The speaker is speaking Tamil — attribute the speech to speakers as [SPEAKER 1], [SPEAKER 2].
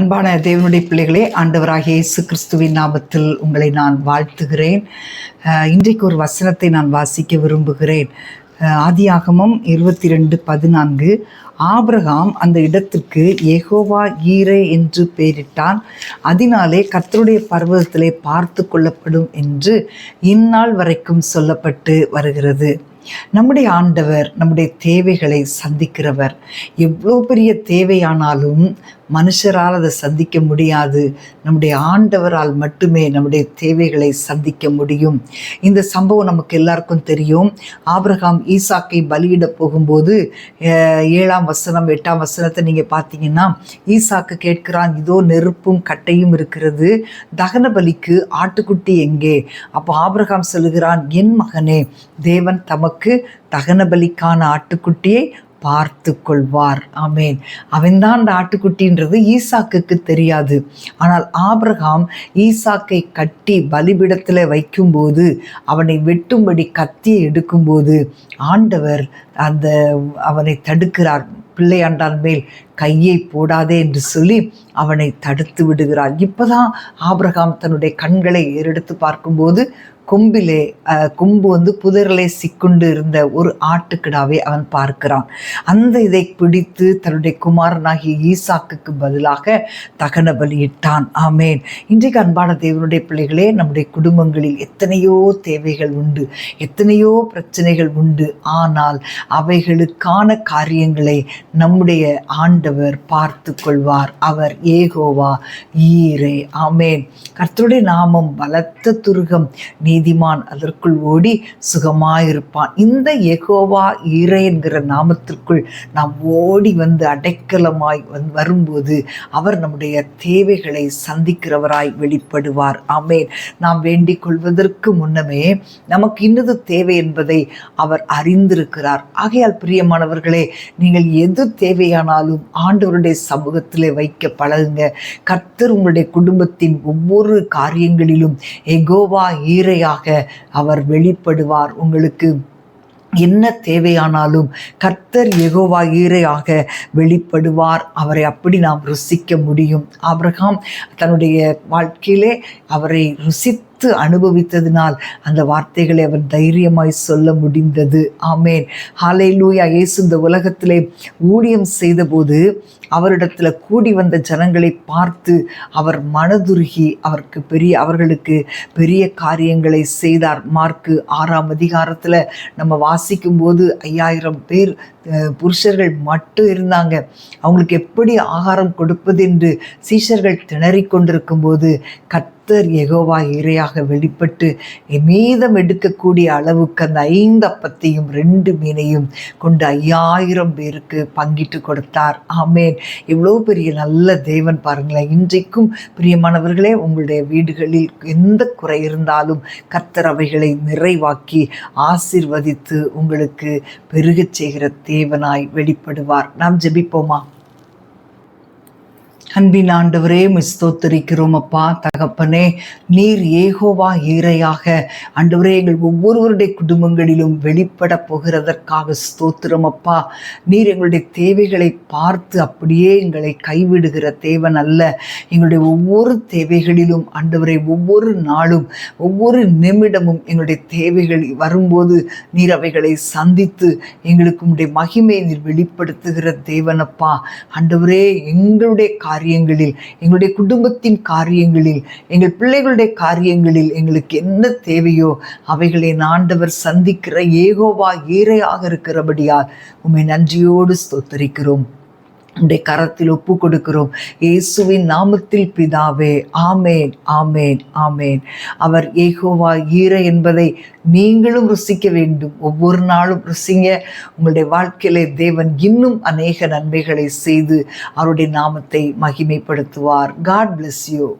[SPEAKER 1] அன்பான தேவனுடைய பிள்ளைகளே ஆண்டவராகிய இயேசு கிறிஸ்துவின் நாமத்தில் உங்களை நான் வாழ்த்துகிறேன். இன்றைக்கு ஒரு வசனத்தை நான் வாசிக்க விரும்புகிறேன். ஆதியாகமம் இருபத்தி ரெண்டு பதினான்கு. ஆபிரகாம் அந்த இடத்திற்கு ஏகோவா ஈரே என்று பெயரிட்டான். அதனாலே கர்த்தருடைய பர்வதத்திலே பார்த்து கொள்ளப்படும் என்று இந்நாள் வரைக்கும் சொல்லப்பட்டு வருகிறது. நம்முடைய ஆண்டவர் நம்முடைய தேவைகளை சந்திக்கிறவர். எவ்வளோ பெரிய தேவையானாலும் மனுஷரால் அதை சந்திக்க முடியாது. நம்முடைய ஆண்டவரால் மட்டுமே நம்முடைய தேவைகளை சந்திக்க முடியும். இந்த சம்பவம் நமக்கு எல்லாருக்கும் தெரியும். ஆபிரகாம் ஈசாக்கை பலியிட போகும்போது ஏழாம் வசனம் எட்டாம் வசனத்தை நீங்கள் பார்த்தீங்கன்னா ஈசாக்கு கேட்கிறான் இதோ நெருப்பும் கட்டையும் இருக்கிறது. தகன பலிக்கு ஆட்டுக்குட்டி எங்கே? அப்போ ஆபிரகாம் சொல்லுகிறான் என் மகனே தேவன் தமக்கு தகன பலிக்கான ஆட்டுக்குட்டியை பார்த்து கொள்வார் ஆமேன். அவன்தான் அந்த ஆட்டுக்குட்டின்றது ஈசாக்குக்கு தெரியாது. ஆனால் ஆபிரகாம் ஈசாக்கை கட்டி பலிபிடத்தில் வைக்கும்போது அவனை வெட்டும்படி கத்தியை எடுக்கும்போது ஆண்டவர் அந்த அவனை தடுக்கிறார். பிள்ளையாண்டான் மேல் கையை போடாதே என்று சொல்லி அவனை தடுத்து விடுகிறார் இப்போதான் ஆபிரகாம் தன்னுடைய கண்களை ஏறெடுத்து பார்க்கும்போது கொம்பிலே கொம்பு வந்து புதரிலே சிக்குண்டு இருந்த ஒரு ஆட்டுக்கிடாவை அவன் பார்க்கிறான். அந்த இதை பிடித்து தன்னுடைய குமாரனாகிய ஈசாக்குக்கு பதிலாக தகன பலியிட்டான் ஆமேன். இன்றைக்கு அன்பான தேவனுடைய பிள்ளைகளே நம்முடைய குடும்பங்களில் எத்தனையோ தேவைகள் உண்டு எத்தனையோ பிரச்சனைகள் உண்டு. ஆனால் அவைகளுக்கான காரியங்களை நம்முடைய ஆண்டவர் பார்த்து கொள்வார் அவர் ஏகோவா ஈரே ஆமேன். கர்த்தருடைய நாமம் பலத்த துருகம் நீதிமான் அதற்குள் ஓடி சுகமாயிருப்பான். இந்த ஏகோவா ஈரே என்கிற நாமத்திற்குள் நாம் ஓடி வந்து அடைக்கலமாய் வரும்போது அவர் நம்முடைய தேவைகளை சந்திக்கிறவராய் வெளிப்படுவார். ஆமேன். நாம் வேண்டிக் கொள்வதற்கு முன்னமே நமக்கு இன்னது தேவை என்பதை அவர் அறிந்திருக்கிறார். ஆகையால் பிரியமானவர்களே நீங்கள் எது தேவையானாலும் ஆண்டவருடைய சமூகத்தில் வைக்க பழகுங்க. கர்த்தர் உங்களுடைய குடும்பத்தின் ஒவ்வொரு காரியங்களிலும் எகோவா ஈரையாக அவர் வெளிப்படுவார். உங்களுக்கு என்ன தேவையானாலும் கர்த்தர் எகோவா ஈரையாக வெளிப்படுவார். அவரை அப்படி நாம் ருசிக்க முடியும். ஆபிரகாம் தன்னுடைய வாழ்க்கையிலே அவரை ருசித்து அனுபவித்ததினால் அந்த வார்த்தைகளை அவர் தைரியமாய் சொல்ல முடிந்தது. ஆமேன். ஹாலை லூயா இயேசு இந்த உலகத்திலே ஊழியம் செய்தபோது அவரிடத்துல கூடி வந்த ஜனங்களை பார்த்து அவர் மனதுருகி அவருக்கு பெரிய அவர்களுக்கு பெரிய காரியங்களை செய்தார். மார்க்கு ஆறாம் அதிகாரத்தில் நம்ம வாசிக்கும்போது ஐயாயிரம் பேர் புருஷர்கள் மட்டும் இருந்தாங்க. அவங்களுக்கு எப்படி ஆகாரம் கொடுப்பது என்று சீஷர்கள் திணறிக் கொண்டிருக்கும்போது கர்த்தர் எகோவா இரையாக வெளிப்பட்டு மீதம் எடுக்கக்கூடிய அளவுக்கு அந்த ஐந்து அப்பத்தையும் ரெண்டு மீனையும் கொண்டு ஐயாயிரம் பேருக்கு பங்கிட்டு கொடுத்தார். ஆமேன். இவ்வளோ பெரிய நல்ல தேவன் பாருங்களேன். இன்றைக்கும் பிரியமானவர்களே உங்களுடைய வீடுகளில் எந்த குறை இருந்தாலும் கர்த்தர் அவைகளை நிறைவாக்கி ஆசிர்வதித்து உங்களுக்கு பெருகச் செய்கிற தேவனாய் வெளிப்படுவார். நாம் ஜெபிப்போமா? அன்பின் ஆண்டவரே மிஸ்தோத்திருக்கிறோம் அப்பா தகப்பனே. நீர் ஏகோவா ஈரையாக ஆண்டவரே எங்கள் ஒவ்வொருவருடைய குடும்பங்களிலும் வெளிப்பட போகிறதற்காக ஸ்தோத்திரம் அப்பா. நீர் எங்களுடைய தேவைகளை பார்த்து அப்படியே எங்களை கைவிடுகிற தேவன் அல்ல. எங்களுடைய ஒவ்வொரு தேவைகளிலும் ஆண்டவரை ஒவ்வொரு நாளும் ஒவ்வொரு நிமிடமும் எங்களுடைய தேவைகள் வரும்போது நீர் அவைகளை சந்தித்து எங்களுக்கு உடைய மகிமையை நீர் வெளிப்படுத்துகிற தேவனப்பா ஆண்டவரே எங்களுடைய காரியங்களில் எங்களுடைய குடும்பத்தின் காரியங்களில் எங்கள் பிள்ளைகளுடைய காரியங்களில் எங்களுக்கு என்ன தேவையோ அவைகளை ஆண்டவர் சந்திக்கிற ஏகோவா ஏரையாக இருக்கிறபடியால் உண்மை நன்றியோடு ஸ்தோத்தரிக்கிறோம். உடைய கரத்தில் ஒப்பு கொடுக்கிறோம். இயேசுவின் நாமத்தில் பிதாவே ஆமேன் ஆமேன் ஆமேன். அவர் ஏகோவா ஈர என்பதை நீங்களும் ருசிக்க வேண்டும். ஒவ்வொரு நாளும் ருசிங்க. உங்களுடைய வாழ்க்கையிலே தேவன் இன்னும் அநேக நன்மைகளை செய்து அவருடைய நாமத்தை மகிமைப்படுத்துவார். God bless you